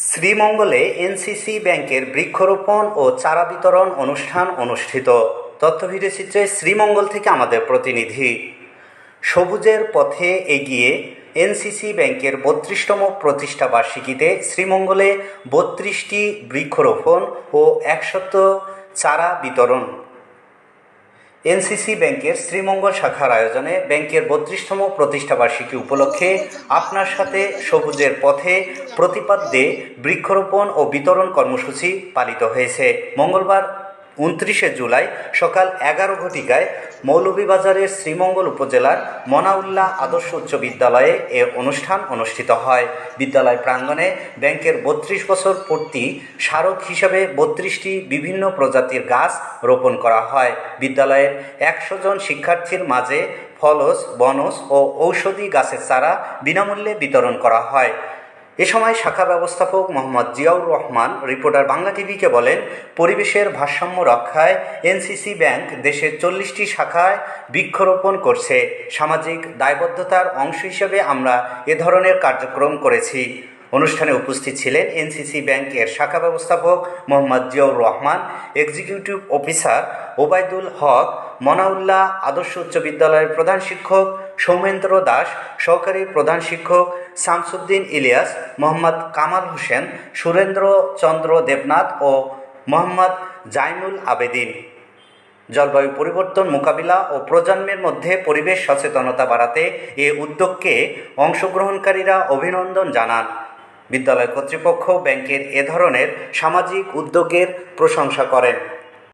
শ্রীমঙ্গলে এনসিসি ব্যাংকের বৃক্ষরোপণ ও চারা বিতরণ অনুষ্ঠান অনুষ্ঠিত। তথ্য ভিডিওচিত্রে শ্রীমঙ্গল থেকে আমাদের প্রতিনিধি। সবুজের পথে এগিয়ে এনসিসি ব্যাংকের বত্রিশতম প্রতিষ্ঠা বার্ষিকীতে শ্রীমঙ্গলে বত্রিশটি বৃক্ষরোপণ ও একশত চারা বিতরণ এনসিসি ব্যাংকের শ্রীমঙ্গল শাখার আয়োজনে ব্যাংকের বত্রিশতম প্রতিষ্ঠাবার্ষিকী উপলক্ষে আপনার সাথে সবুজের পথে প্রতিপাদ্যে বৃক্ষরোপণ ও বিতরণ কর্মসূচি পালিত হয়েছে। মঙ্গলবার উনত্রিশে জুলাই সকাল এগারো ঘটিকায় মৌলভীবাজারের শ্রীমঙ্গল উপজেলার মনাউল্লাহ আদর্শ উচ্চ বিদ্যালয়ে এ অনুষ্ঠান অনুষ্ঠিত হয়। বিদ্যালয় প্রাঙ্গণে ব্যাংকের বত্রিশ বছর পূর্তি স্মারক হিসাবে বত্রিশটি বিভিন্ন প্রজাতির গাছ রোপণ করা হয়। বিদ্যালয়ের একশো জন শিক্ষার্থীর মাঝে ফলস, বনস ও ঔষধি গাছের চারা বিনামূল্যে বিতরণ করা হয়। এ সময় শাখা ব্যবস্থাপক মোহাম্মদ জিয়াউর রহমান, রিপোর্টার বাংলা টিভিকে বলেন, পরিবেশের ভারসাম্য রক্ষায় এনসিসি ব্যাংক দেশের চল্লিশটি শাখায় বৃক্ষরোপণ করছে। সামাজিক দায়বদ্ধতার অংশ হিসেবে আমরা এ ধরনের কার্যক্রম করেছি। অনুষ্ঠানে উপস্থিত ছিলেন এনসিসি ব্যাংকের শাখা ব্যবস্থাপক মোহাম্মদ জিয়াউর রহমান, এক্সিকিউটিভ অফিসার ওবায়দুল হক মনাউল্লাহ, আদর্শ উচ্চ বিদ্যালয়ের প্রধান শিক্ষক সৌমেন্দ্র দাস, সহকারী প্রধান শিক্ষক শামসুদ্দিন ইলিয়াস, মোহাম্মদ কামাল হোসেন, সুরেন্দ্র চন্দ্র দেবনাথ ও মোহাম্মদ জাইনুল আবেদিন। জলবায়ু পরিবর্তন মোকাবিলা ও প্রজন্মের মধ্যে পরিবেশ সচেতনতা বাড়াতে এ উদ্যোগকে অংশগ্রহণকারীরা অভিনন্দন জানান। বিদ্যালয় কর্তৃপক্ষ ব্যাংকের এ ধরনের সামাজিক উদ্যোগের প্রশংসা করেন।